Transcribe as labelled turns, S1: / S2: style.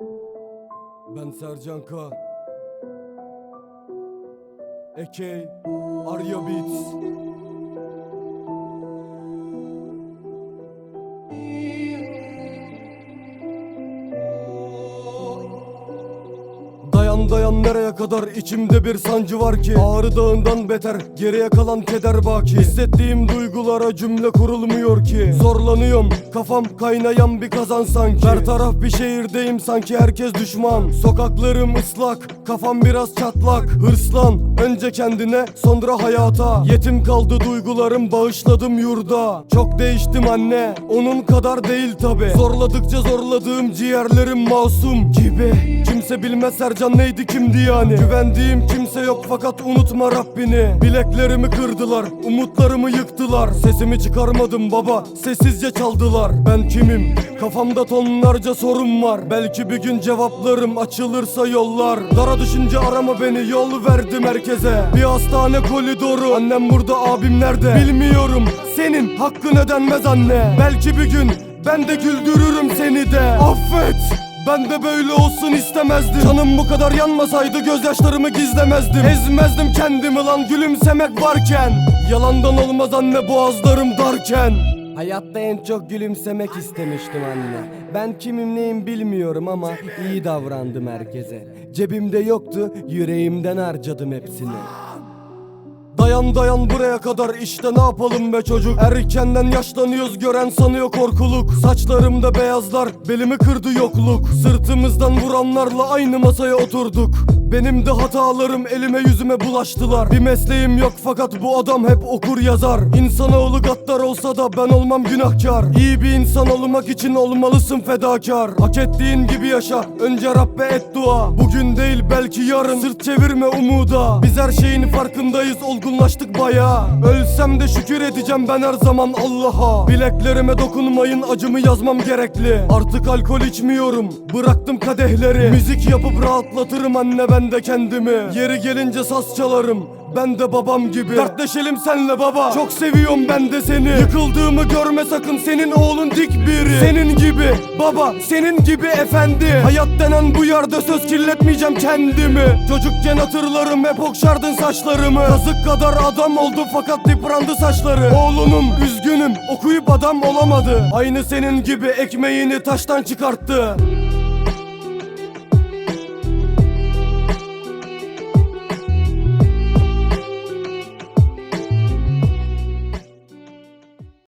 S1: Ben Sercan K. Eke Arya Beats Dayan dayan nereye kadar içimde bir sancı var ki Ağrı dağından beter geriye kalan keder baki. Hissettiğim duygulara cümle kurulmuyor ki. Zorlanıyorum kafam kaynayan bir kazan sanki. Her taraf bir şehirdeyim sanki herkes düşman. Sokaklarım ıslak kafam biraz çatlak. Hırslan önce kendine sonra hayata. Yetim kaldı duygularım bağışladım yurda. Çok değiştim anne onun kadar değil tabi Zorladıkça zorladığım ciğerlerim masum. Gibi Kimse bilmez Sercan neydi kimdi yani? Güvendiğim kimse yok fakat unutma Rabbini. Bileklerimi kırdılar umutlarımı yıktılar. Sesimi çıkarmadım baba sessizce çaldılar. Ben kimim? Kafamda tonlarca sorun var. Belki bir gün cevaplarım açılırsa yollar. Dara düşünce arama beni yol verdim herkese. Bir hastane koridoru annem burada abim nerede? Bilmiyorum senin hakkın ödenmez anne. Belki bir gün ben de güldürürüm seni de. Affet ben de böyle olsun istemezdim. Canım bu kadar yanmasaydı gözyaşlarımı gizlemezdim. Ezmezdim kendimi lan gülümsemek varken. Yalandan olmaz anne boğazlarım darken. Hayatta en çok gülümsemek istemiştim anne. Ben kimim neyim bilmiyorum ama iyi davrandım herkese. Cebimde yoktu yüreğimden harcadım hepsini Dayan dayan buraya kadar işte ne yapalım be çocuk? Erkenden yaşlanıyoruz gören sanıyor korkuluk. Saçlarımda beyazlar belimi kırdı yokluk. Sırtımızdan vuranlarla aynı masaya oturduk. Benim de hatalarım elime yüzüme bulaştılar. Bir mesleğim yok fakat bu adam hep okur yazar. İnsanoğlu gaddar olsa da ben olmam günahkar. İyi bir insan olmak için olmalısın fedakar. Hak ettiğin gibi yaşa önce Rabbe et dua. Bugün değil belki yarın. Sırt çevirme umuda. Biz her şeyin farkındayız olgunlaştık baya. Ölsem de şükür edeceğim ben her zaman Allah'a. Bileklerime dokunmayın acımı yazmam gerekli. Artık alkol içmiyorum bıraktım kadehleri. Müzik yapıp rahatlatırım anne ben de kendimi. Yeri gelince saz çalarım ben de babam gibi. Dertleşelim senle baba. Çok seviyorum ben de seni. Yıkıldığımı görme sakın. Senin oğlun dik biri. Senin gibi. Baba senin gibi efendi. Hayat denen bu yerde söz kirletmeyeceğim kendimi. Çocukken hatırlarım hep okşardın saçlarımı. Kazık kadar adam oldu fakat yıprandı saçları. Oğlunum üzgünüm. Okuyup adam olamadı. Aynı senin gibi ekmeğini taştan çıkarttı